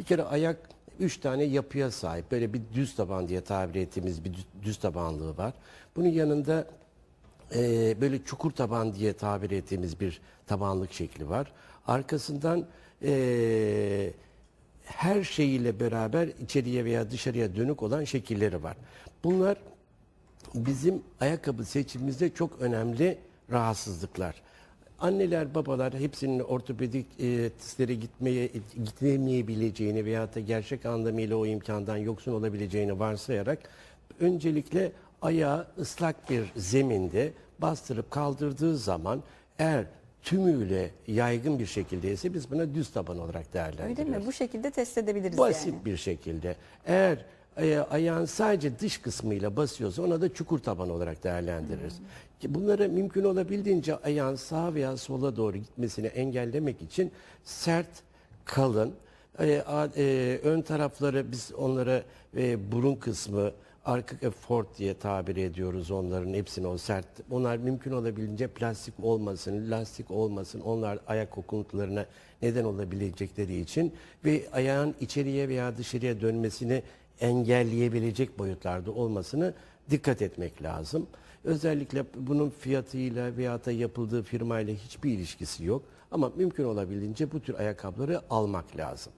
Bir kere ayak üç tane yapıya sahip. Böyle bir düz taban diye tabir ettiğimiz bir düz, tabanlığı var. Bunun yanında e, böyle çukur taban diye tabir ettiğimiz bir tabanlık şekli var. Arkasından e, her şeyiyle beraber içeriye veya dışarıya dönük olan şekilleri var. Bunlar bizim ayakkabı seçimimizde çok önemli rahatsızlıklar. Anneler, babalar hepsinin ortopedik e, testlere gitmeye gitmeyebileceğini veya da gerçek anlamıyla o imkandan yoksun olabileceğini varsayarak öncelikle ayağı ıslak bir zeminde bastırıp kaldırdığı zaman eğer tümüyle yaygın bir şekildeyse biz buna düz taban olarak Öyle değerlendiriyoruz. mi? Bu şekilde test edebiliriz Basit yani. bir şekilde. Eğer e, ayağın sadece dış kısmıyla basıyorsa ona da çukur taban olarak değerlendiririz. Ki Bunları mümkün olabildiğince ayağın sağa veya sola doğru gitmesini engellemek için sert, kalın, e, a- e, ön tarafları biz onlara e, burun kısmı, arka e, fort diye tabir ediyoruz onların hepsini o sert. Onlar mümkün olabildiğince plastik olmasın, lastik olmasın. Onlar ayak kokuntularına neden olabilecekleri için ve ayağın içeriye veya dışarıya dönmesini engelleyebilecek boyutlarda olmasını dikkat etmek lazım. Özellikle bunun fiyatıyla veya da yapıldığı firmayla hiçbir ilişkisi yok. Ama mümkün olabildiğince bu tür ayakkabıları almak lazım.